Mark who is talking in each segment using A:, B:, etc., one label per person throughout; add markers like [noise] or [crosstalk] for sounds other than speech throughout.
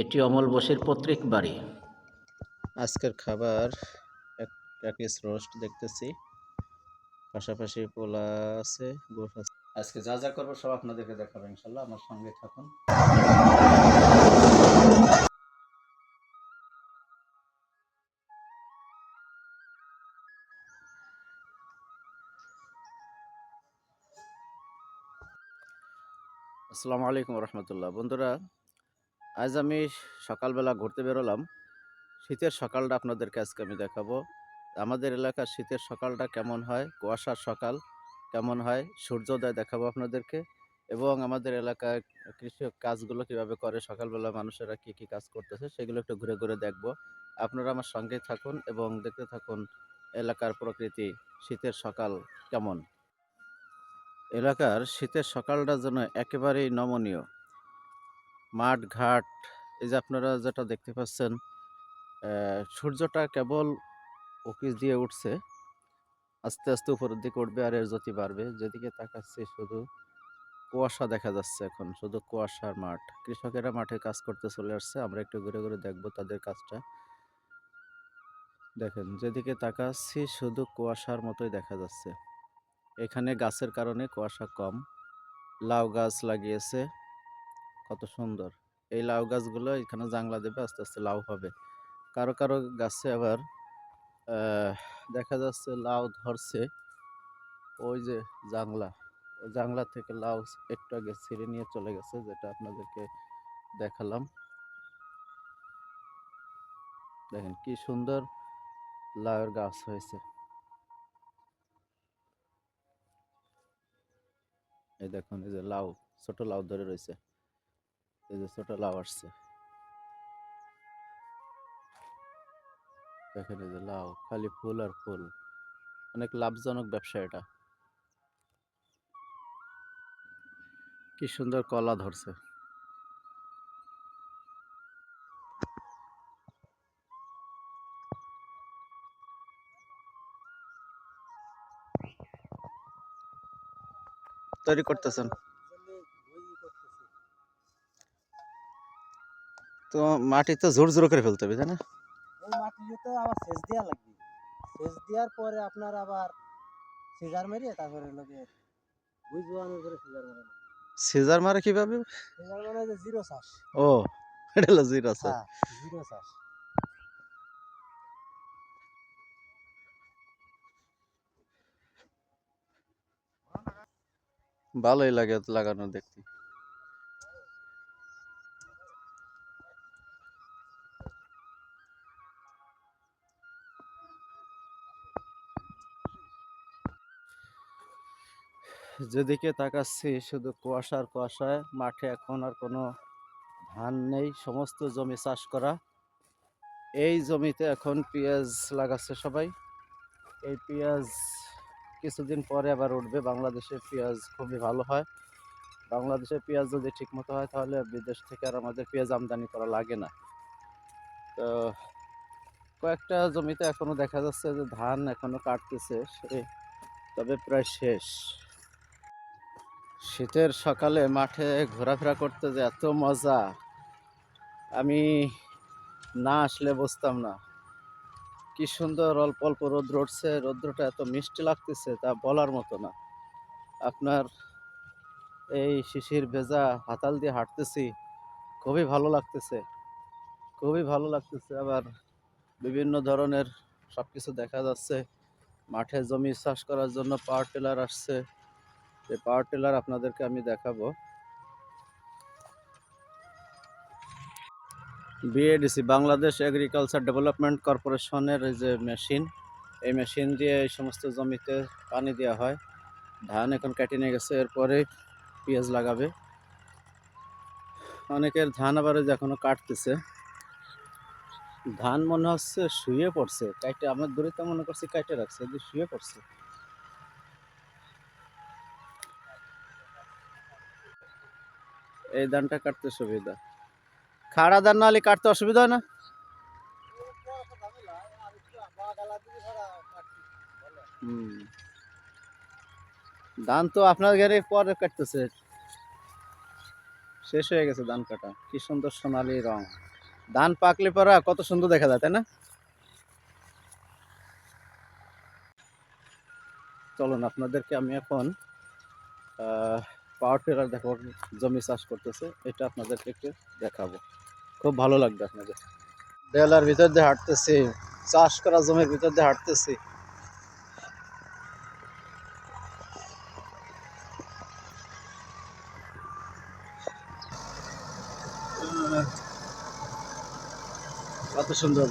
A: এটি অমল বোসের পৈতৃক বাড়ি।
B: আজকের খাবার এক রোস্ট দেখতেছি। পাশাপাশি পোলা আছে গোশ আছে। আজকে যা যা করব সব আপনাদেরকে দেখাবো, ইনশাল্লাহ। আমার সঙ্গে থাকুন। আসসালামু আলাইকুম রহমতুল্লাহ। বন্ধুরা আজ আমি সকালবেলা ঘুরতে বেরোলাম। শীতের সকালটা আপনাদেরকে আজকে আমি দেখাবো। আমাদের এলাকার শীতের সকালটা কেমন হয়, কুয়াশার সকাল কেমন হয়, সূর্যোদয় দেখাবো আপনাদেরকে এবং আমাদের এলাকায় কৃষক কাজগুলো কীভাবে করে, সকালবেলা মানুষেরা কি কি কাজ করতেছে সেগুলো একটু ঘুরে ঘুরে দেখব। আপনারা আমার সঙ্গে থাকুন এবং দেখতে থাকুন এলাকার প্রকৃতি, শীতের সকাল কেমন। এলাকার শীতের সকালটা যেন একেবারেই নমনীয়। মাঠ ঘাট এই যে আপনারা যেটা দেখতে পাচ্ছেন সূর্যটা কেবল উকিস দিয়ে উঠছে, আস্তে আস্তে উপরের দিকে উঠবে আর এর জ্যোতি বাড়বে। যেদিকে তাকাচ্ছি শুধু কুয়াশা দেখা যাচ্ছে এখন, শুধু কুয়াশার মাঠ। কৃষকেরা মাঠে কাজ করতে চলে আসছে, আমরা একটু ঘুরে ঘুরে দেখব তাদের কাজটা। দেখেন, যেদিকে তাকাচ্ছি শুধু কুয়াশার মতোই দেখা যাচ্ছে। এখানে গাছের কারণে কুয়াশা কম, লাউ গাছ লাগিয়েছে। কত সুন্দর। এই লাউ গাছগুলো এখানে জাংলা দেবে, আস্তে আস্তে লাউ হবে। কারও কারও গাছে আবার দেখা যাচ্ছে লাউ ধরছে। ওই যে জাংলা, ওই জাংলা থেকে লাউ একটু আগে ছিঁড়ে নিয়ে চলে গেছে, যেটা আপনাদেরকে দেখালাম। দেখেন কি সুন্দর লাউয়ের গাছ হয়েছে। এই দেখুন, এই যে লাউ, ছোট লাউ ধরে রয়েছে। এই যে ছোট লাউ আসছে। দেখেন এই যে লাউ, খালি ফুল আর ফুল। অনেক লাভজনক ব্যবসা এটা। কি সুন্দর কলা ধরছে। তৈরি করতেছেন। তো মাটি তো জোর জোর করে ফেলতে হবে তাই না?
C: এই মাটিতে আবার সেচ দেওয়া লাগবে। সেচ দেওয়ার পরে আপনার আবার সিজার মেরে তারপরে লোকে বুঝ জোয়ানোর করে সিজার মারে
B: সিজার মারে কীভাবে?
C: সিজার মানে যে জিরো চাষ
B: ও এটা হলো জিরা আছে
C: হ্যাঁ জিরো চাষ
B: ভালোই লাগে লাগানো দেখতে। যেদিকে তাকাচ্ছি, শুধু কুয়াশার কুয়াশায়, মাঠে এখন আর কোনো ধান নেই, সমস্ত জমি চাষ করা। এই জমিতে এখন পেঁয়াজ লাগাচ্ছে সবাই। এই পেঁয়াজ কিছুদিন পরে আবার উঠবে। বাংলাদেশের পেঁয়াজ খুবই ভালো হয়। বাংলাদেশের পেঁয়াজ যদি ঠিকমতো হয়, তাহলে বিদেশ থেকে আর আমাদের পেঁয়াজ আমদানি করা লাগে না। তো, কয়েকটা জমিতে এখনও দেখা যাচ্ছে যে ধান এখনও কাটতেছে তবে প্রায় শেষ। শীতের সকালে মাঠে ঘোরাফেরা করতে যে এত মজা, আমি না আসলে বুঝতাম না। কি সুন্দর অল্প অল্প রোদ্র উঠছে রৌদ্রটা এত মিষ্টি লাগতেছে তা বলার মতো না। আপনার এই শিশির ভেজা হাতাল দিয়ে হাঁটতেছি, খুবই ভালো লাগতেছে, খুবই ভালো লাগতেছে। আবার বিভিন্ন ধরনের সব কিছু দেখা যাচ্ছে, মাঠে জমি চাষ করার জন্য পাওয়ার টিলার আসছে। এই পাওয়ার টিলার আপনাদেরকে আমি দেখাবো। বিএডিসি বাংলাদেশ এগ্রিকালচার ডেভেলপমেন্ট কর্পোরেশনের যে মেশিন এই মেশিন দিয়ে এই সমস্ত জমিতে পানি দেওয়া হয়। ধান এখন কেটে নিয়ে গেছে, এরপরে পেঁয়াজ লাগাবে। অনেকের ধান আবার ওই যে এখনও কাটতেছে। ধান মনে হচ্ছে শুয়ে পড়ছে, কাইটে, আমার দূরে তো মনে করছি কাইটে রাখছে, শুয়ে পড়ছে। এই ধানটা কাটতে সুবিধা। খাড়া ধান নাহলে কাটতে অসুবিধা হয় না? ধান তো আপনার ঘরে পরে কাটতেছে। শেষ হয়ে গেছে ধান কাটা। কি সুন্দর সোনালি রং। ধান পাকলে পরা কত সুন্দর দেখা যায়, তাই না? চলুন, আপনাদেরকে আমি এখন পাওয়ার টেলার দেখাবো জমি চাষ করতেছে এটা আপনাদেরকে একটু দেখাবো। খুব ভালো লাগবে আপনাদের। ডেলার ভিতর দিয়ে হাঁটতেছি চাষ করা জমির ভিতর দিয়ে হাঁটতেছি। কত সুন্দর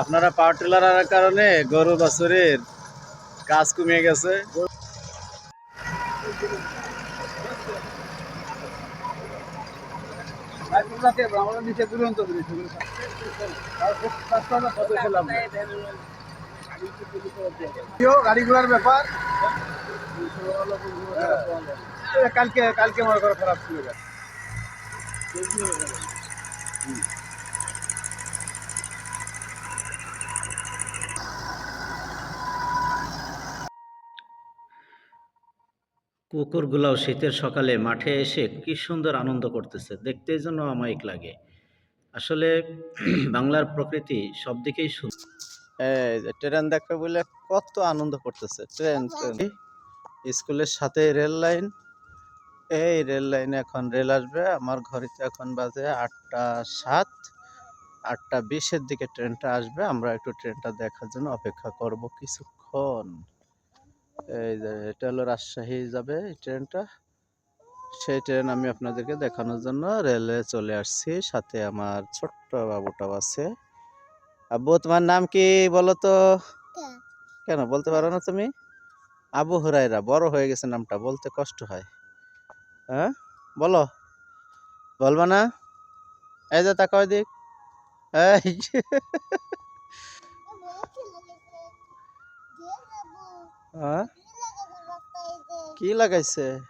B: আপনারা পাওয়ার টিলার কারণে গরু বাছুরের কাজ কমিয়ে গেছে।
D: গাড়ি ঘোড়ার ব্যাপার কালকে কালকে মনে করো খারাপ ছিল।
A: কুকুরগুলাও শীতের সকালে মাঠে এসে কি সুন্দর আনন্দ করতেছে। দেখতেই যেন অমায়িক লাগে। আসলে [clears throat] বাংলার প্রকৃতি সব দিকেই সুন্দর
B: ট্রেন দেখবে বলে কত আনন্দ করতেছে। ট্রেন স্কুলের সাথে রেল লাইন। এই রেল লাইনে এখন রেল আসবে। আমার ঘড়িতে এখন বাজে আটটা সাত। আটটা বিশের দিকে ট্রেনটা আসবে। আমরা একটু ট্রেনটা দেখার জন্য অপেক্ষা করব কিছুক্ষণ। এই যে এটা হলো রাজশাহী যাবে এই ট্রেনটা। সেই ট্রেন আমি আপনাদেরকে দেখানোর জন্য রেলে চলে আসছি। সাথে আমার ছোট্ট বাবুটাও আছে। আব্বু তোমার নাম কি বলো তো? কেন বলতে পারো না তুমি? আবু হুরাইরা বড় হয়ে গেছে নামটা বলতে কষ্ট হয়। হ্যাঁ? বলো। বলবা না? এই যে তাকাও দিক এই। হ্যাঁ? কি লাগাইছে?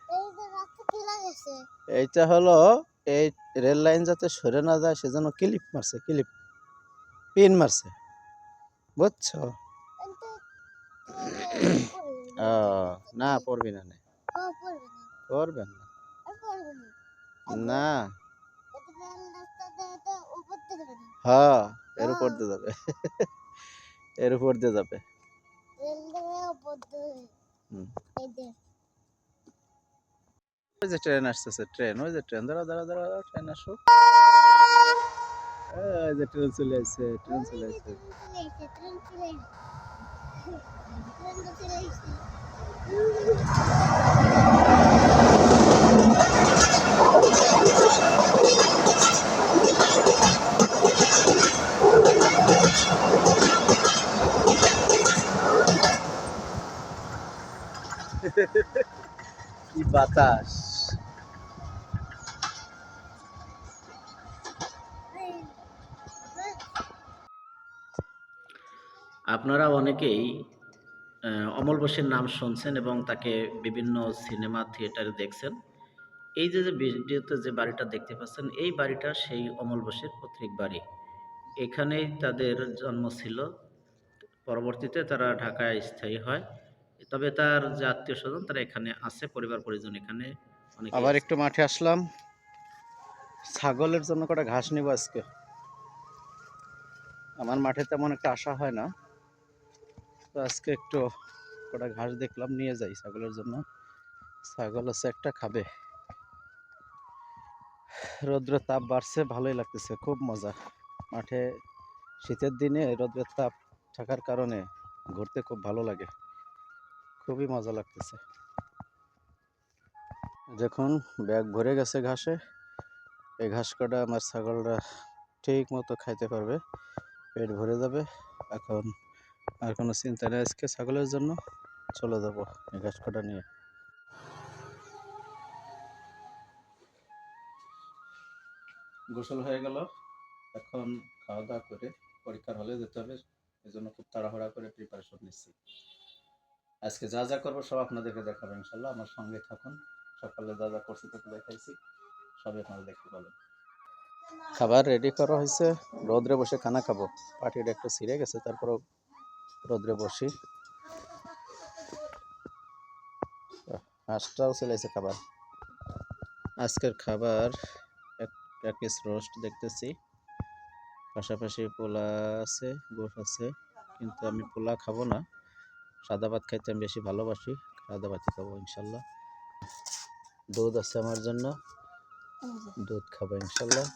B: এইটা হলো এই রেল লাইন যাতে সরে না যায় সেজন্য ক্লিপ মারছে ক্লিপ। পিন মারছে। বুঝছ? [coughs] না পড়বি না নে। পড়বেন না। না। হ্যাঁ [laughs] এর উপর দিয়ে যাবে। এর উপর দিয়ে যাবে। ওই যে ট্রেন আসতেছে ট্রেন ওই যে ট্রেন দাঁড়া দাঁড়া দাঁড়া দাঁড়া, ট্রেন আসো এই যে ট্রেন চলে আসছে ট্রেন চলে আসছে। [laughs] কি বাতাস।
A: আপনারা অনেকেই অমল বোসের নাম শুনছেন এবং তাকে বিভিন্ন সিনেমা থিয়েটারে দেখছেন। এই যে যে ভিডিওতে যে বাড়িটা দেখতে পাচ্ছেন, এই বাড়িটা সেই অমল বোসের পৈতৃক বাড়ি। এখানেই তাদের জন্ম ছিল। পরবর্তীতে তারা ঢাকায় স্থায়ী হয়। তবে তার যে আত্মীয় স্বজন তারা এখানে আছে পরিবার পরিজন এখানে
B: আবার একটু মাঠে আসলাম। ছাগলের জন্য কটা ঘাস নিব আজকে। আমার মাঠে তেমন একটা আশা হয় না। তো আজকে একটু কটা ঘাস দেখলাম নিয়ে যাই ছাগলের জন্য। ছাগল আছে একটা খাবে। রৌদ্র তাপ বাড়ছে ভালোই লাগতেছে খুব মজা। মাঠে শীতের দিনে রৌদ্রের তাপ থাকার কারণে ঘুরতে খুব ভালো লাগে। খুবই মজা লাগতেছে। দেখুন, ব্যাগ ভরে গেছে ঘাসে। এই ঘাস কটা আমার ছাগলরা ঠিক মতো খাইতে পারবে, পেট ভরে যাবে। এখন আর কোনো চিন্তা নেই, আজকে ছাগলের জন্য চলে যাব এই ঘাস কটা নিয়ে। গোসল হয়ে গেল। এখন খাওয়া দাওয়া করে পরীক্ষার হলে যেতে হবে এই জন্য খুব তাড়াহুড়া করে প্রিপারেশন নিচ্ছি। আজকে যা যা করব সব আপনাদেরকে দেখাবো ইনশাল্লাহ। আমার সঙ্গে থাকুন। সকালে যা যা করছি তোকে দেখাইছি। সবই আপনারা দেখতে পাবেন। খাবার রেডি করা হয়েছে। রোদ্রে বসে খানা খাব। পাটিটা একটু ছিঁড়ে গেছে, তারপরেও রোদ্রে বসি। হাঁসটাও চলেছে খাবার। আজকের খাবার এক পিস রোস্ট দেখতেছি। পাশাপাশি পোলা আছে, গোশ আছে, কিন্তু আমি পোলা খাব না। সাদা ভাত খাইতে আমি বেশি ভালোবাসি, সাদা ভাতই খাব ইনশাল্লাহ। দুধ আছে আমার জন্য। দুধ খাব ইনশাল্লাহ।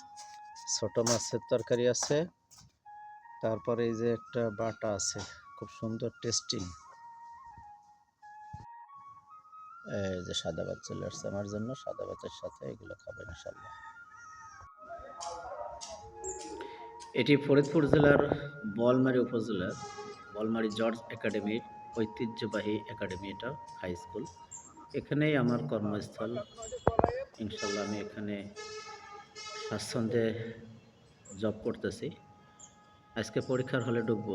B: ছোট মাছের তরকারি আছে। তারপরে এই যে একটা বাটা আছে, খুব সুন্দর টেস্টি এই যে সাদা ভাত চলে আসছে আমার জন্য, সাদা ভাতের সাথে এগুলো খাব ইনশাল্লাহ।
A: এটি ফরিদপুর জেলার বলমারী উপজেলার বলমারি জর্জ একাডেমির ঐতিহ্যবাহী একাডেমি এটা হাই স্কুল এখানেই আমার কর্মস্থল। ইনশাল্লাহ আমি এখানে স্বাচ্ছন্দ্যে জব করতেছি। আজকে পরীক্ষার হলে ঢুকবো।